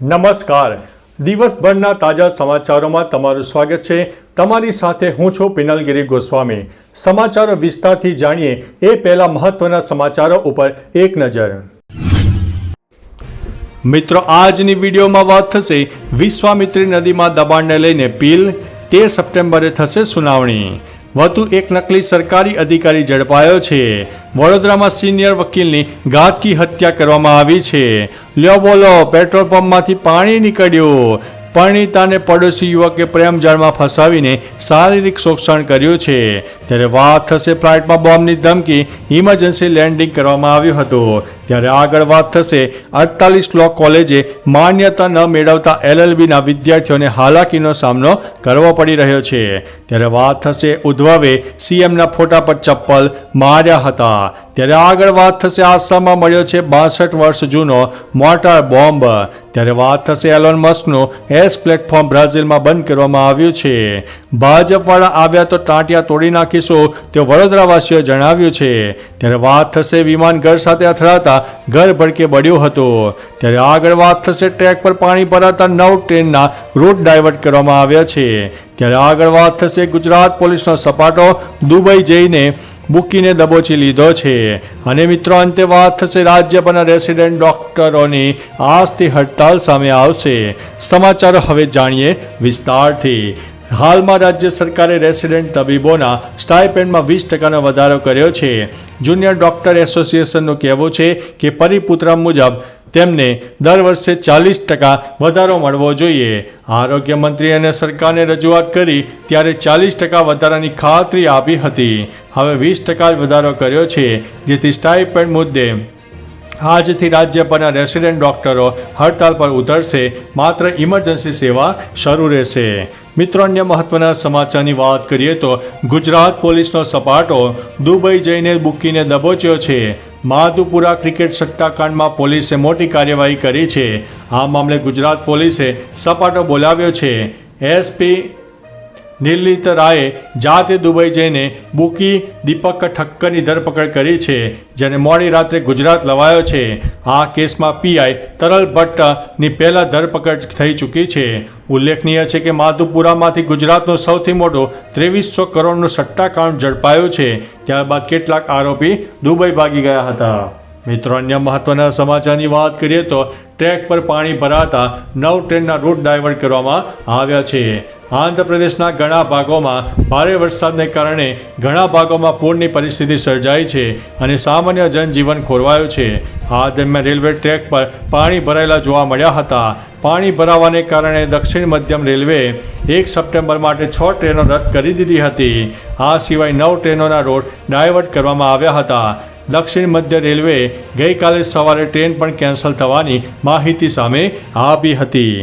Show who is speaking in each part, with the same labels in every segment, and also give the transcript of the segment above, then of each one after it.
Speaker 1: નમસ્કાર. દિવસભરના તાજા સમાચારોમાં તમારું સ્વાગત છે. તમારી સાથે હું છું પિનલગીરી ગોસ્વામી. સમાચારો વિસ્તારથી જાણીએ એ પહેલા મહત્વના સમાચારો ઉપર એક નજર. મિત્રો, આજની વિડીયોમાં વાત થશે વિશ્વામિત્રી નદીમાં દબાણને લઈને પીલ. તેર સપ્ટેમ્બરે થશે સુનાવણી. વધુ એક નકલી સરકારી અધિકારી ઝડપાયો છે. વડોદરામાં સિનિયર વકીલની ઘાતકી હત્યા કરવામાં આવી છે. લ્યો બોલો, પેટ્રોલ પંપમાંથી પાણી નીકળ્યું. પરણિતાને પડોશી યુવકે પ્રેમજાળમાં ફસાવીને શારીરિક શોષણ કર્યું છે. ત્યારે વાત થશે ફ્લાઇટમાં બોમ્બની ધમકી, ઇમરજન્સી લેન્ડિંગ કરવામાં આવ્યું હતું. ત્યારે આગળ વાત થશે અડતાલીસ લો કોલેજે માન્યતા ન મેળવતા એલએલબીના વિદ્યાર્થીઓને હાલાકીનો સામનો કરવો પડી રહ્યો છે. ત્યારે વાત થશે ઉદ્ધવે સીએમના ફોટા પર ચપ્પલ માર્યા હતા. ત્યારે આગળ વાત થશે આસામમાં મળ્યો છે બાસઠ વર્ષ જૂનો મોટર બોમ્બ. ત્યારે વાત થશે એલોન મસ્કનું એસ પ્લેટફોર્મ બ્રાઝિલમાં બંધ કરવામાં આવ્યું છે. ભાજપવાળા આવ્યા તો ટાંટિયા તોડી નાખીશું તે વડોદરાવાસીઓએ જણાવ્યું છે. ત્યારે વાત થશે વિમાન ઘર સાથે અથડાતા ઘર ભડકે બળ્યો હતું. ત્યારે આગળ વાત થશે, ટ્રેક પર પાણી ભરાતા નવ ટ્રેનના રૂટ ડાયવર્ટ કરવામાં આવ્યા છે. ત્યારે આગળ વાત થશે, ગુજરાત પોલીસનો સપાટો દુબઈ જઈને બુકીને દબોચી લીધો છે. અને મિત્રો, અંતે વાત થશે રાજ્યપાલના રેસિડેન્ટ ડોક્ટરોની આજથી હડતાલ સામે આવશે. સમાચારો હવે જાણીએ વિસ્તારથી. હાલમાં રાજ્ય સરકારે રેસિડેન્ટ તબીબોના સ્ટાઇપેન્ડમાં વીસ ટકાનો વધારો કર્યો છે. જુનિયર ડોક્ટર એસોસિએશનનું કહેવું છે કે પરિપુત્રા મુજબ તેમને દર વર્ષે ચાલીસ ટકા વધારો મળવો જોઈએ. આરોગ્ય મંત્રી અને સરકારને રજૂઆત કરી ત્યારે ચાલીસ ટકા વધારાની ખાતરી આપી હતી. હવે વીસ ટકા વધારો કર્યો છે, જેથી સ્ટાઇપેન્ડ મુદ્દે આજથી રાજ્યભરના રેસિડેન્ટ ડોક્ટરો હડતાલ પર ઉતરશે. માત્ર ઇમરજન્સી સેવા શરૂ રહેશે. મિત્રો, અન્ય મહત્વના સમાચારની વાત કરીએ તો ગુજરાત પોલીસનો સપાટો દુબઈ જઈને બુકીને દબોચ્યો છે. માધુપુરા ક્રિકેટ સટ્ટાકાંડમાં પોલીસે મોટી કાર્યવાહી કરી છે. આ મામલે ગુજરાત પોલીસે સપાટો બોલાવ્યો છે. એસપી નિર્લિત રાયે જાતે દુબઈ જઈને બુકી દીપક ઠક્કરની ધરપકડ કરી છે, જેને મોડી રાત્રે ગુજરાત લવાયો છે. આ કેસમાં પીઆઈ તરલ ભટ્ટની પહેલાં ધરપકડ થઈ ચૂકી છે. ઉલ્લેખનીય છે કે માધુપુરામાંથી ગુજરાતનો સૌથી મોટો ત્રેવીસો કરોડનું સટ્ટાકાંડ ઝડપાયો છે. ત્યારબાદ કેટલાક આરોપી દુબઈ ભાગી ગયા હતા. મિત્રો, અન્ય મહત્વના સમાચારની વાત કરીએ તો ટ્રેક પર પાણી ભરાતા નવ ટ્રેનના રૂટ ડાયવર્ટ કરવામાં આવ્યા છે. આંધ્રપ્રદેશના ઘણા ભાગોમાં ભારે વરસાદને કારણે ઘણા ભાગોમાં પૂરની પરિસ્થિતિ સર્જાઈ છે અને સામાન્ય જનજીવન ખોરવાયું છે. આ દરમિયાન રેલવે ટ્રેક પર પાણી ભરાયેલા જોવા મળ્યા હતા. પાણી ભરાવાને કારણે દક્ષિણ મધ્યમ રેલવે એક સપ્ટેમ્બર માટે છ ટ્રેનો રદ કરી દીધી હતી. આ સિવાય નવ ટ્રેનોના રોડ ડાયવર્ટ કરવામાં આવ્યા હતા. દક્ષિણ મધ્ય રેલવે ગઈકાલે સવારે ટ્રેન પણ કેન્સલ થવાની માહિતી સામે આવી હતી.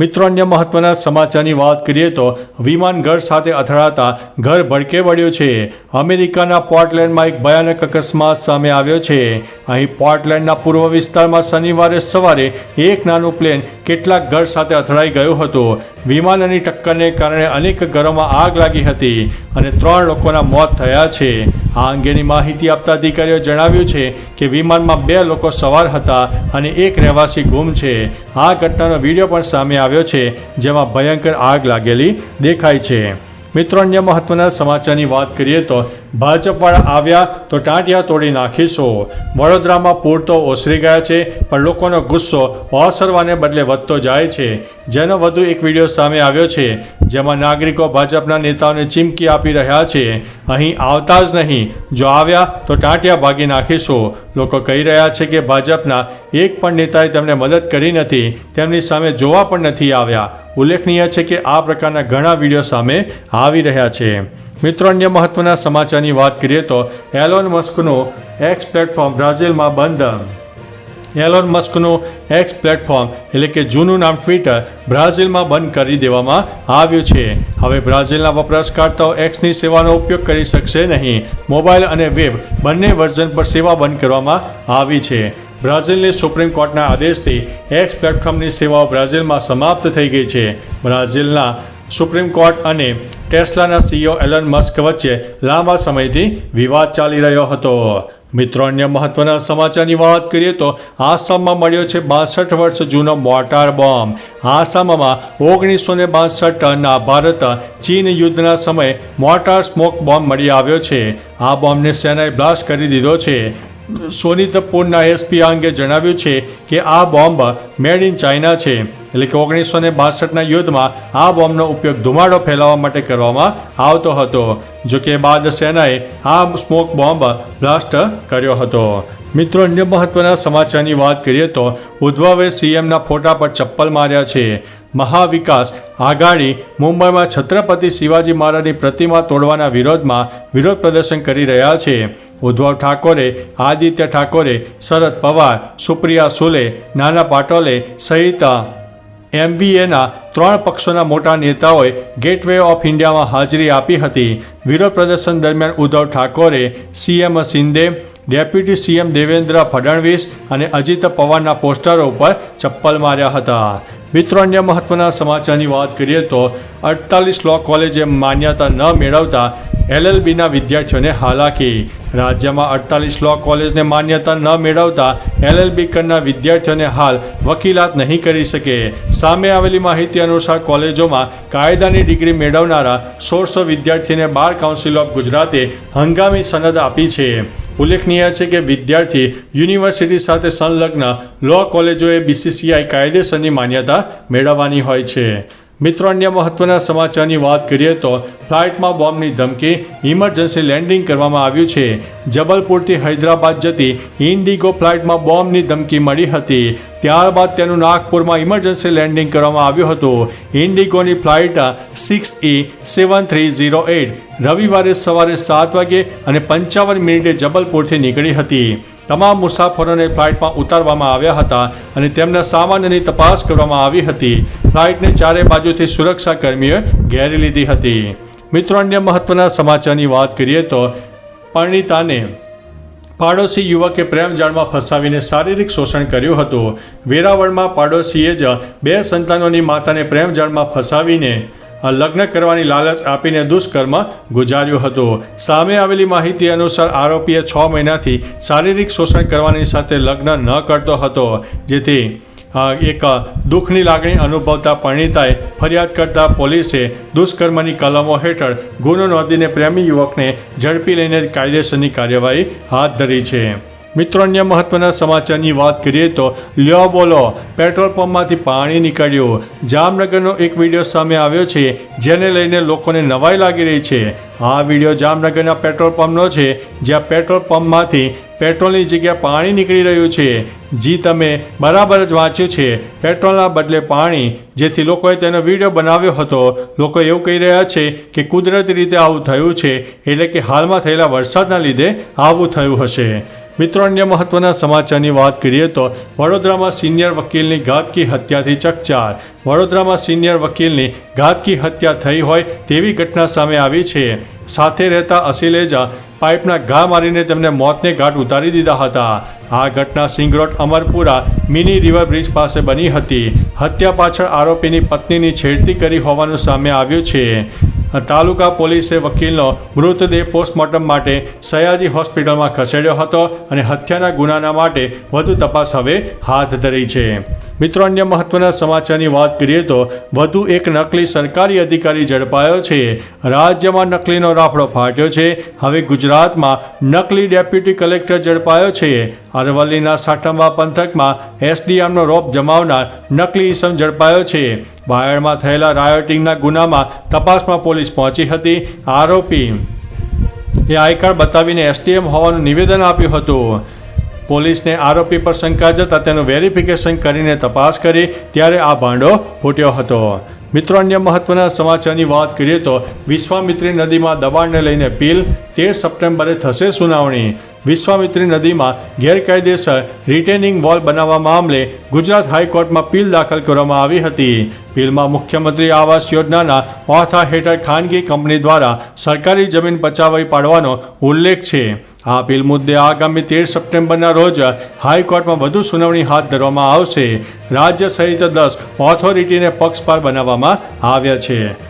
Speaker 1: મિત્રો, અન્ય મહત્વના સમાચારની વાત કરીએ તો વિમાન ઘર સાથે અથડાતા ઘર ભડકે વળ્યું છે. અમેરિકાના પોર્ટલેન્ડમાં એક ભયાનક અકસ્માત સામે આવ્યો છે. અહીં પોર્ટલેન્ડના પૂર્વ વિસ્તારમાં શનિવારે સવારે એક નાનું પ્લેન કેટલાક ઘર સાથે અથડાઈ ગયું હતું. વિમાનની ટક્કરને કારણે અનેક ઘરોમાં આગ લાગી હતી અને ત્રણ લોકોના મોત થયા છે. આ અંગેની માહિતી આપતા અધિકારીઓ જણાવ્યું છે કે વિમાનમાં બે લોકો સવાર હતા અને એક રહેવાસી ગુમ છે. આ ઘટનાનો વીડિયો પણ સામે આવ્યો છે જેમાં ભયંકર આગ લાગેલી દેખાય છે. મિત્રો અન્ય મહત્વના સમાચારની વાત કરીએ તો ભાજપવાળા આવ્યા તો ટાંટિયા તોડી નાખીશું. વડોદરામાં પૂર તો ઓસરી ગયા છે, પણ લોકોનો ગુસ્સો ઓસરવાને બદલે વધતો જાય છે. જેનો વધુ એક વીડિયો સામે આવ્યો છે, જેમાં નાગરિકો ભાજપના નેતાઓને ચીમકી આપી રહ્યા છે. અહીં આવતા જ નહીં, જો આવ્યા તો ટાંટિયા ભાગી નાખીશું. લોકો કહી રહ્યા છે કે ભાજપના એક પણ નેતાએ તેમને મદદ કરી નથી, તેમની સામે જોવા પણ નથી આવ્યા. ઉલ્લેખનીય છે કે આ પ્રકારના ઘણા વીડિયો સામે આવી રહ્યા છે. મિત્રો, અન્ય મહત્વના સમાચારની વાત કરીએ તો એલોન મસ્કનું એક્સ પ્લેટફોર્મ બ્રાઝિલમાં બંધ એલોન મસ્કનું એક્સ પ્લેટફોર્મ એટલે કે જૂનું નામ ટ્વિટર બ્રાઝિલમાં બંધ કરી દેવામાં આવ્યું છે. હવે બ્રાઝિલના વપરાશકર્તાઓ એક્સની સેવાનો ઉપયોગ કરી શકશે નહીં. મોબાઈલ અને વેબ બંને વર્ઝન પર સેવા બંધ કરવામાં આવી છે. બ્રાઝિલની સુપ્રીમ કોર્ટના આદેશથી એક્સ પ્લેટફોર્મની સેવાઓ બ્રાઝિલમાં સમાપ્ત થઈ ગઈ છે. બ્રાઝિલના સુપ્રીમ કોર્ટ અને ટેસ્લાના સીઈઓ એલન મસ્ક વચ્ચે લાંબા સમયથી વિવાદ ચાલી રહ્યો હતો. મિત્રો, અન્ય મહત્વના સમાચારની વાત કરીએ તો આસામમાં મળ્યો છે બાસઠ વર્ષ જૂનો મોર્ટાર બોમ્બ. આસામમાં ઓગણીસો ને બાસઠ ટનના ભારત ચીન યુદ્ધના સમયે મોર્ટાર સ્મોક બોમ્બ મળી આવ્યો છે. આ બોમ્બને સેનાએ બ્લાસ્ટ કરી દીધો છે. સોનીતપુરના એસપી આ અંગે જણાવ્યું છે કે આ બોમ્બ મેડ ઇન ચાઇના છે. એટલે કે ઓગણીસો ને બાસઠના યુદ્ધમાં આ બોમ્બનો ઉપયોગ ધુમાડો ફેલાવવા માટે કરવામાં આવતો હતો, જો કે બાદ સેનાએ આ સ્મોક બોમ્બ બ્લાસ્ટ કર્યો હતો. મિત્રો, અન્ય મહત્વના સમાચારની વાત કરીએ તો ઉદ્ધવે સીએમના ફોટા પર ચપ્પલ માર્યા છે. મહાવિકાસ આઘાડી મુંબઈમાં છત્રપતિ શિવાજી મહારાજની પ્રતિમા તોડવાના વિરોધમાં વિરોધ પ્રદર્શન કરી રહ્યા છે. ઉદ્ધવ ઠાકોરે, આદિત્ય ઠાકોરે, શરદ પવાર, સુપ્રિયા સુલે, નાના પાટોલે સહિત એમબીએના ત્રણ પક્ષોના મોટા નેતાઓએ ગેટવે ઓફ ઇન્ડિયામાં હાજરી આપી હતી. વિરોધ પ્રદર્શન દરમિયાન Uddhav Thackeray CM Shinde, deputy CM Devendra Fadnavis અને અજીત પવારના પોસ્ટરો ઉપર ચપ્પલ માર્યા હતા. મિત્રો, અન્ય મહત્વના સમાચારની વાત કરીએ તો અડતાલીસ લો કોલેજે માન્યતા ન મેળવતા એલએલબીના વિદ્યાર્થીઓને હાલાકી. રાજ્યમાં અડતાલીસ લો કોલેજને માન્યતા ન મેળવતા એલએલબી કરનાર વિદ્યાર્થીઓને હાલ વકીલાત નહીં કરી શકે. સામે આવેલી માહિતી અનુસાર કોલેજોમાં કાયદાની ડિગ્રી મેળવનારા સોળસો વિદ્યાર્થીને બાર કાઉન્સિલ ઓફ ગુજરાતે હંગામી સનદ આપી છે. ઉલ્લેખનીય છે કે વિદ્યાર્થી યુનિવર્સિટી સાથે સંલગ્ન લો કોલેજોએ બીસીસીઆઈ કાયદેસરની માન્યતા મેળવવાની હોય છે. મિત્રો, અન્ય મહત્વના સમાચારની વાત કરીએ તો ફ્લાઇટમાં બોમ્બની ધમકી, ઇમરજન્સી લેન્ડિંગ કરવામાં આવ્યું છે. જબલપુરથી હૈદરાબાદ જતી ઇન્ડિગો ફ્લાઇટમાં બોમ્બની ધમકી મળી હતી. ત્યારબાદ તેનું નાગપુરમાં ઇમરજન્સી લેન્ડિંગ કરવામાં આવ્યું હતું. ઇન્ડિગોની flight six E seven three zero eight રવિવારે સવારે સાત વાગે અને પંચાવન મિનિટે જબલપુરથી નીકળી હતી. તમામ મુસાફરોને ફ્લાઇટમાં ઉતારવામાં આવ્યા હતા અને તેમના સામાનની તપાસ કરવામાં આવી હતી. ફ્લાઇટને ચારે બાજુથી સુરક્ષા કર્મીઓએ ઘેરી લીધી હતી. મિત્રો, અન્ય મહત્વના સમાચારની વાત કરીએ તો પરિણીતાને પાડોશી યુવકે પ્રેમજાળમાં ફસાવીને શારીરિક શોષણ કર્યું હતું. વેરાવળમાં પાડોશીએ જ બે સંતાનોની માતાને પ્રેમજાળમાં ફસાવીને લગ્ન કરવાની લાલચ આપીને દુષ્કર્મ ગુજાર્યું હતું. સામે આવેલી માહિતી અનુસાર આરોપીએ છ મહિનાથી શારીરિક શોષણ કરવાની સાથે લગ્ન ન કરતો હતો, જેથી એક દુઃખની લાગણી અનુભવતા પરિણીતાએ ફરિયાદ કરતા પોલીસે દુષ્કર્મની કલમો હેઠળ ગુનો નોંધીને પ્રેમી યુવકને ઝડપી લઈને કાયદેસરની કાર્યવાહી હાથ ધરી છે. મિત્રો, અન્ય મહત્વના સમાચારની વાત કરીએ તો લ્યો બોલો, પેટ્રોલ પંપમાંથી પાણી નીકળ્યું. જામનગરનો એક વીડિયો સામે આવ્યો છે, જેને લઈને લોકોને નવાઈ લાગી રહી છે. આ વીડિયો જામનગરના પેટ્રોલ પંપનો છે, જ્યાં પેટ્રોલ પંપમાંથી પેટ્રોલની જગ્યાએ પાણી નીકળી રહ્યું છે. જી તમે બરાબર જ વાંચ્યું છે. પેટ્રોલના બદલે પાણી, જેથી લોકોએ તેનો વીડિયો બનાવ્યો હતો. લોકો એવું કહી રહ્યા છે કે કુદરતી રીતે આવું થયું છે, એટલે કે હાલમાં થયેલા વરસાદના લીધે આવું થયું હશે. મિત્રો, અન્ય મહત્વના સમાચારની વાત કરીએ તો વડોદરામાં સિનિયર વકીલની ઘાતકી હત્યાથી ચકચાર. વડોદરામાં સિનિયર વકીલની ઘાતકી હત્યા થઈ હોય તેવી ઘટના સામે આવી છે. સાથે રહેતા અસિલેજા પાઇપના ઘા મારીને તેમને મોતને ઘાટ ઉતારી દીધા હતા. આ ઘટના Singrot Amarpura mini river bridge પાસે બની હતી. હત્યા પાછળ આરોપીની પત્નીની છેડતી કરી હોવાનું સામે આવ્યું છે. તાલુકા પોલીસે વકીલનો મૃતદેહ પોસ્ટમોર્ટમ માટે સયાજી હોસ્પિટલમાં ખસેડ્યો હતો અને હત્યાના ગુનાના માટે વધુ તપાસ હવે હાથ ધરી છે. મિત્રો, અન્ય મહત્વના સમાચારની વાત કરીએ તો વધુ એક નકલી સરકારી અધિકારી ઝડપાયો છે. રાજ્યમાં નકલીનો રાફડો ફાટ્યો છે. હવે ગુજરાતમાં નકલી ડેપ્યુટી કલેક્ટર ઝડપાયો છે. અરવલ્લીના સાઠંબા પંથકમાં એસડીએમનો રોપ જમાવનાર નકલી ઇસમ ઝડપાયો છે. બાયડમાં થયેલા રાયોટિંગના ગુનામાં તપાસમાં પોલીસ પહોંચી હતી. આરોપી એ આઈ બતાવીને એસટીએમ હોવાનું નિવેદન આપ્યું હતું. પોલીસને આરોપી પર શંકા જતાં તેનું વેરિફિકેશન કરીને તપાસ કરી ત્યારે આ ભાંડો ફૂટ્યો હતો. મિત્રો, અન્ય મહત્વના સમાચારની વાત કરીએ તો વિશ્વામિત્રી નદીમાં દબાણને લઈને પીલ તેર સપ્ટેમ્બરે થશે સુનાવણી. વિશ્વામિત્રી નદીમાં ગેરકાયદેસર રિટેનિંગ વોલ બનાવવા મામલે ગુજરાત હાઈકોર્ટમાં પીલ દાખલ કરવામાં આવી હતી. પીલમાં મુખ્યમંત્રી આવાસ યોજનાના ઓથા હેઠળ ખાનગી કંપની દ્વારા સરકારી જમીન પચાવી પાડવાનો ઉલ્લેખ છે. આ બિલ મુદ્દે આગામી તેર સપ્ટેમ્બરના રોજ હાઈકોર્ટમાં વધુ સુનાવણી હાથ ધરવામાં આવશે. રાજ્ય સહિત દસ ઓથોરિટીને પક્ષપાર બનાવવામાં આવ્યા છે.